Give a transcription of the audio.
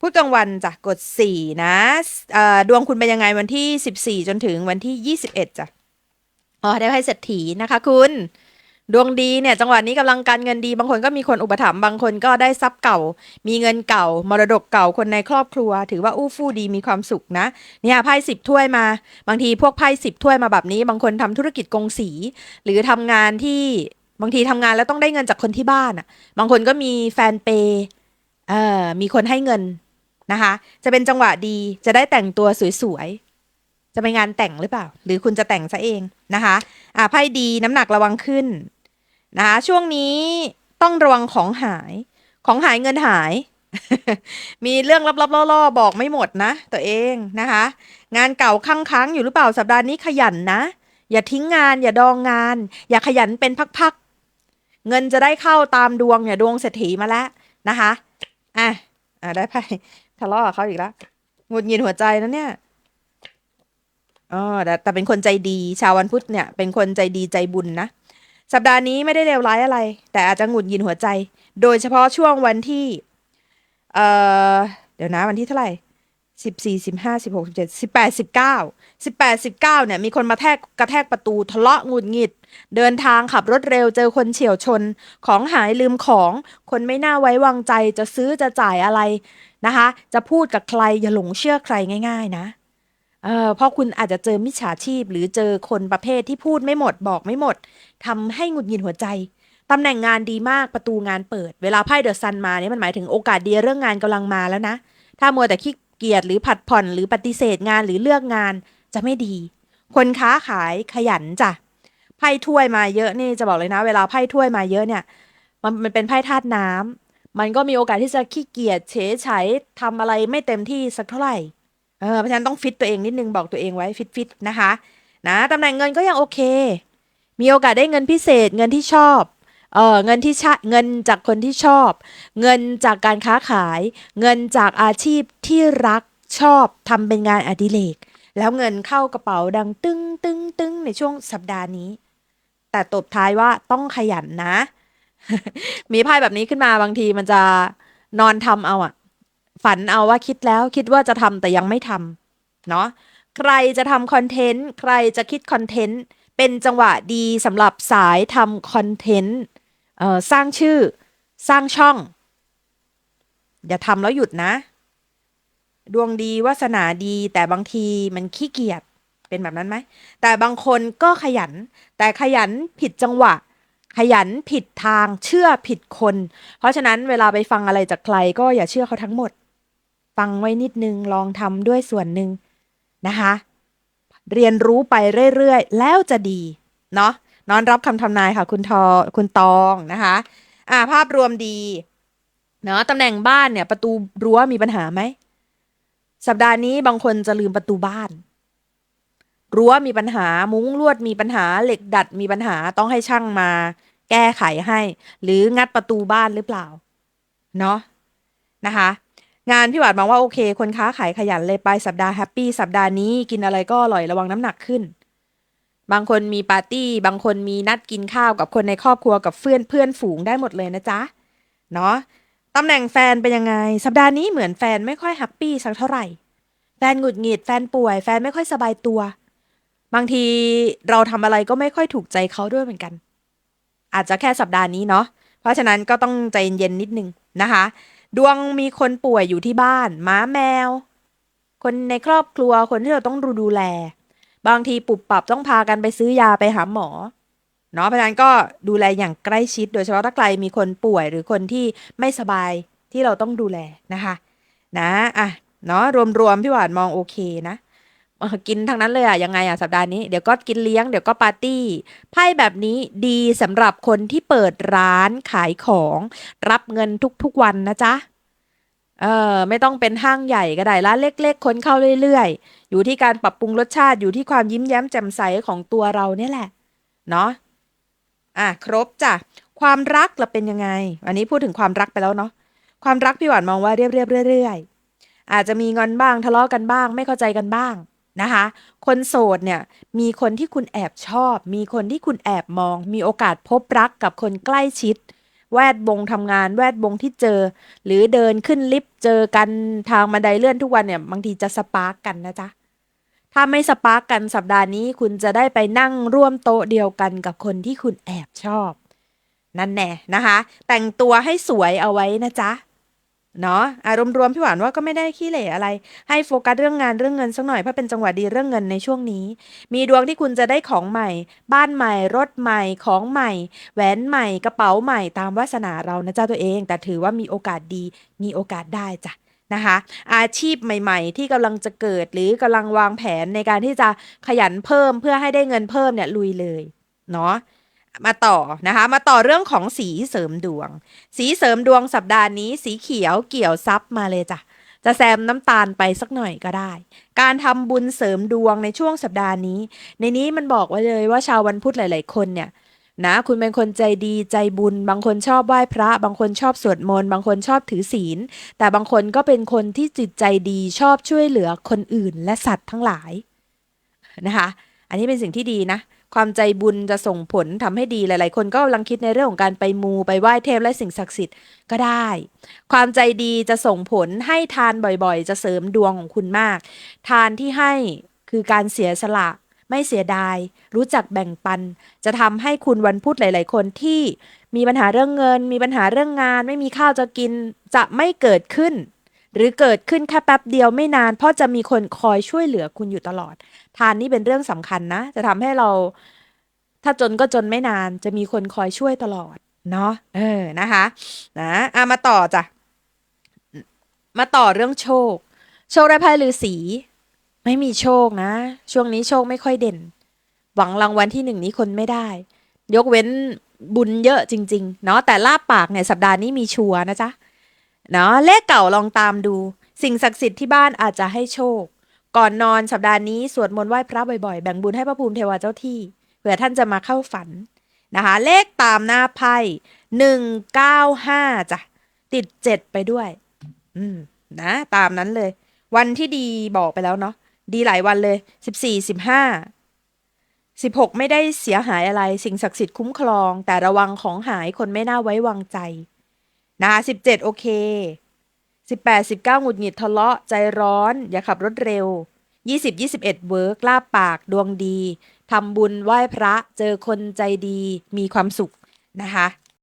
พูดกลางวันจ้ะกดสี่นะดวงคุณเป็นยังไงวันที่สิบสี่จนถึงวันที่ยี่สิบเอ็ดจ้ะอ๋อได้ไพ่เศรษฐีนะคะคุณดวงดีเนี่ยจังหวะนี้กำลังการเงินดี บางคนก็มีคนอุปถัมภ์บางคนก็ได้ทรัพย์เก่า มีเงินเก่า มรดกเก่าคนในครอบครัว ถือว่าอู้ฟู่ดีมีความสุขนะเนี่ยไพ่สิบถ้วยมา บางทีพวกไพ่สิบถ้วยมาแบบนี้ บางคนทำธุรกิจกงสี หรือทำงานที่บางทีทำงานแล้วต้องได้เงินจากคนที่บ้านอะ บางคนก็มีแฟนเปย์เอ่อมีคนให้เงิน นะคะ จะเป็นจังหวะดี จะได้แต่งตัวสวยๆ จะไปงานแต่งหรือเปล่า หรือคุณจะแต่งซะเองนะคะอ่าไพ่ดีน้ำหนักระวังขึ้นนะคะ ช่วงนี้ต้องระวังของหาย ของหายเงินหาย มีเรื่องลับๆล่อๆบอกไม่หมดนะ ตัวเองนะคะ งานเก่าค้างค้างๆอยู่หรือเปล่าสัปดาห์นี้ขยันนะ อย่าทิ้งงาน อย่าดองงาน อย่าขยันเป็นพักๆ เงินจะได้เข้าตามดวงเนี่ยดวงเศรษฐีมาแล้วนะคะอะ อะได้ไพ่ทะเลาะกับเขาอีกแล้วหงุดหงิดหัวใจนะเนี่ยอ๋อแต่แต่เป็นคนใจดี ชาววันพุธเนี่ย เป็นคนใจดีใจบุญนะ สัปดาห์นี้ไม่ได้เลวร้ายอะไร แต่อาจจะหงุดหงิดหัวใจ โดยเฉพาะช่วงวันที่ เอ่อ เดี๋ยวนะวันที่เท่าไหร่ สิบสี่สิบห้าสิบหกสิบเจ็ดสิบแปดสิบเก้าสิบแปดสิบเก้าเนี่ยมีคนมาแทกกระแทกประตูทะเลาะงุดหงิด เดินทางขับรถเร็วเจอคนเฉียวชน ของหายลืมของ คนไม่น่าไว้วางใจจะซื้อจะจ่ายอะไรนะคะ จะพูดกับใครอย่าหลงเชื่อใครง่าย ๆ นะเออเพราะคุณอาจจะเจอมิจฉาชีพ หรือเจอคนประเภทที่พูดไม่หมดบอกไม่หมดทำให้หงุดหงิดหัวใจตำแหน่งงานดีมากประตูงานเปิด เวลาไพ่เดอะซันมาเนี่ยมันหมายถึงโอกาสดีเรื่องงานกำลังมาแล้วนะ ถ้ามัวแต่ขี้ เกียจหรือผัดผ่อนหรือปฏิเสธงานหรือเลือกงานจะไม่ดี คนค้าขายขยันจ้ะไพ่ถ้วยมาเยอะนี่จะบอกเลยนะ เวลาไพ่ถ้วยมาเยอะเนี่ย มันมันเป็นไพ่ธาตุน้ำมันก็มีโอกาสที่จะขี้เกียจเฉยเฉยทำอะไรไม่เต็มที่สักเท่าไหร่เออเพราะฉะนั้นต้องฟิตตัวเองนิดนึงบอกตัวเองไว้ฟิตฟิตนะคะนะตำแหน่งเงินก็ยังโอเค มีโอกาสได้เงินพิเศษเงินที่ชอบ เออเงินที่ชเงินจากคนที่ชอบ เงินจากการค้าขาย เงินจากอาชีพที่รักชอบทำเป็นงานอดิเรกแล้วเงินเข้ากระเป๋าดังตึ้งตึ้งตึ้งในช่วงสัปดาห์นี้ แต่ตบท้ายว่าต้องขยันนะ มีไพ่แบบนี้ขึ้นมาบางทีมันจะนอนทำเอาอะฝันเอาว่าคิดแล้วคิดว่าจะทำแต่ยังไม่ทำเนาะใครจะทำคอนเทนต์ใครจะคิดคอนเทนต์เป็นจังหวะดีสำหรับสายทำคอนเทนต์ สร้างชื่อสร้างช่อง อย่าทำแล้วหยุดนะ ดวงดีวาสนาดี แต่บางทีมันขี้เกียจเป็นแบบนั้นไหม แต่บางคนก็ขยัน แต่ขยันผิดจังหวะ ขยันผิดทางเชื่อผิดคน เพราะฉะนั้นเวลาไปฟังอะไรจากใครก็อย่าเชื่อเขาทั้งหมด ฟังไว้นิดนึงลองทำด้วยส่วนหนึ่งนะคะ เรียนรู้ไปเรื่อยๆ แล้วจะดี เนาะ นอนรับคำทำนายค่ะ คุณทอคุณตองนะคะอ่าภาพรวมดีเนาะตำแหน่งบ้านเนี่ย ประตูรั้วมีปัญหาไหม สัปดาห์นี้บางคนจะลืมประตูบ้าน รั้วมีปัญหา มุ้งลวดมีปัญหา เหล็กดัดมีปัญหาต้องให้ช่างมา แก้ไขให้ หรืองัดประตูบ้านหรือเปล่า เนาะนะคะ งานพี่หวาดมองว่าโอเค คนค้าขายขยันเลยไปสัปดาห์แฮปปี้สัปดาห์นี้กินอะไรก็อร่อยระวังน้ำหนักขึ้น บางคนมีปาร์ตี้ บางคนมีนัดกินข้าวกับคนในครอบครัวกับเพื่อนเพื่อนฝูงได้หมดเลยนะจ๊ะ เนาะตำแหน่งแฟนเป็นยังไง สัปดาห์นี้เหมือนแฟนไม่ค่อยแฮปปี้สักเท่าไหร่ แฟนหงุดหงิด แฟนป่วย แฟนไม่ค่อยสบายตัว บางทีเราทำอะไรก็ไม่ค่อยถูกใจเขาด้วยเหมือนกัน อาจจะแค่สัปดาห์นี้เนาะ เพราะฉะนั้นก็ต้องใจเย็นๆนิดนึงนะคะ ดวงมีคนป่วยอยู่ที่บ้านหมาแมว คนในครอบครัว คนที่เราต้องดูดูแล บางทีปุบปรับต้องพากันไปซื้อยาไปหาหมอเนาะเพราะนั้นก็ดูแลอย่างใกล้ชิด โดยเฉพาะถ้าใครมีคนป่วยหรือคนที่ไม่สบายที่เราต้องดูแลนะคะนะอะเนาะรวมๆพี่หวานมองโอเคนะกินทั้งนั้นเลยอะยังไงอะสัปดาห์นี้เดี๋ยวก็กินเลี้ยงเดี๋ยวก็ปาร์ตี้ไพ่แบบนี้ดีสำหรับคนที่เปิดร้านขายของ รับเงินทุกๆวันนะจ๊ะ เออไม่ต้องเป็นห้างใหญ่ก็ได้ร้านเล็ก ๆ คนเข้าเรื่อยๆ อยู่ที่การปรับปรุงรสชาติอยู่ที่ความยิ้มแย้มแจ่มใสของตัวเราเนี่ยแหละ เนาะอะครบจ้ะความรักเราเป็นยังไง อันนี้พูดถึงความรักไปแล้วเนาะความรักพี่หวานมองว่าเรียบๆเรื่อยๆอาจจะมีงอนบ้างทะเลาะกันบ้าง ไม่เข้าใจกันบ้างนะคะ คนโสดเนี่ยมีคนที่คุณแอบชอบ มีคนที่คุณแอบมอง มีโอกาสพบรักกับคนใกล้ชิด แวดวงทำงานแวดวงที่เจอ หรือเดินขึ้นลิฟต์เจอกันทางบันไดเลื่อนทุกวันเนี่ยบางทีจะสปาร์กกันนะจ๊ะถ้าไม่สปาร์กกันสัปดาห์นี้คุณจะได้ไปนั่งร่วมโต๊ะเดียวกันกับคนที่คุณแอบชอบ นั่นแน่นะคะ แต่งตัวให้สวยเอาไว้นะจ๊ะ เนาะอารมณ์รวมพี่หวานว่าก็ไม่ได้ขี้เหร่อะไร ให้โฟกัสเรื่องงานเรื่องเงินสักหน่อยเพราะเป็นจังหวะดีเรื่องเงินในช่วงนี้ มีดวงที่คุณจะได้ของใหม่ บ้านใหม่ รถใหม่ ของใหม่ แหวนใหม่ กระเป๋าใหม่ตามวาสนาเรานะเจ้าตัวเอง แต่ถือว่ามีโอกาสดีมีโอกาสได้จ้ะนะคะ อาชีพใหม่ๆ ที่กำลังจะเกิดหรือกำลังวางแผนในการที่จะขยันเพิ่มเพื่อให้ได้เงินเพิ่มเนี่ยลุยเลยเนาะ มาต่อนะคะ มาต่อเรื่องของสีเสริมดวง สีเสริมดวงสัปดาห์นี้สีเขียวเกี่ยวซับมาเลยจ้ะจะแซมน้ำตาลไปสักหน่อยก็ได้ การทำบุญเสริมดวงในช่วงสัปดาห์นี้ ในนี้มันบอกไว้เลยว่าชาววันพุธหลาย ๆ คนเนี่ยนะคุณเป็นคนใจดีใจบุญ บางคนชอบไหว้พระ บางคนชอบสวดมนต์บางคนชอบถือศีล แต่บางคนก็เป็นคนที่จิตใจดีชอบช่วยเหลือคนอื่นและสัตว์ทั้งหลายนะคะ อันนี้เป็นสิ่งที่ดีนะ ความใจบุญจะส่งผลทำให้ดีหลาย ๆ คนก็กำลังคิดในเรื่องของการไปมูไปไหว้เทพและสิ่งศักดิ์สิทธิ์ก็ได้ ความใจดีจะส่งผลให้ทานบ่อย ๆ จะเสริมดวงของคุณมาก ทานที่ให้คือการเสียสละไม่เสียดาย รู้จักแบ่งปัน จะทำให้คุณวันพุธหลาย ๆ คนที่มีปัญหาเรื่องเงิน มีปัญหาเรื่องงาน ไม่มีข้าวจะกินจะไม่เกิดขึ้น หรือเกิดขึ้นแค่แป๊บเดียวไม่นาน เพราะจะมีคนคอยช่วยเหลือคุณอยู่ตลอด ทานนี่เป็นเรื่องสำคัญนะ จะทำให้เรา ถ้าจนก็จนไม่นาน จะมีคนคอยช่วยตลอด เนาะเออนะคะนะอะมาต่อจ้ะมาต่อเรื่องโชค โชคได้ไพ่ฤาษีไม่มีโชคนะ ช่วงนี้โชคไม่ค่อยเด่น หวังรางวัลที่หนึ่งนี้คนไม่ได้ ยกเว้นบุญเยอะจริง ๆ เนาะแต่ลาบปากเนี่ยสัปดาห์นี้มีชัวนะจ๊ะ เนาะเลขเก่าลองตามดู สิ่งศักดิ์สิทธิ์ที่บ้านอาจจะให้โชค ก่อนนอนสัปดาห์นี้สวดมนต์ไหว้พระบ่อยๆ แบ่งบุญให้พระภูมิเทวาเจ้าที่เผื่อท่านจะมาเข้าฝันนะคะ เลขตามหน้าไพ่หนึ่งเก้าห้าจ้ะติดเจ็ดไปด้วย อืมนะตามนั้นเลย วันที่ดีบอกไปแล้วเนาะดีหลายวันเลยสิบสี่สิบห้าสิบหกไม่ได้เสียหายอะไรสิ่งศักดิ์สิทธิ์คุ้มครอง แต่ระวังของหายคนไม่น่าไว้วางใจ นะคะสิบเจ็ดโอเคสิบแปดสิบเก้าหงุดหงิดทะเลาะใจร้อน อย่าขับรถเร็วยี่สิบยี่สิบเอ็ดเวิร์กลาบปากดวงดีทำบุญไหว้พระเจอคนใจดีมีความสุขนะคะ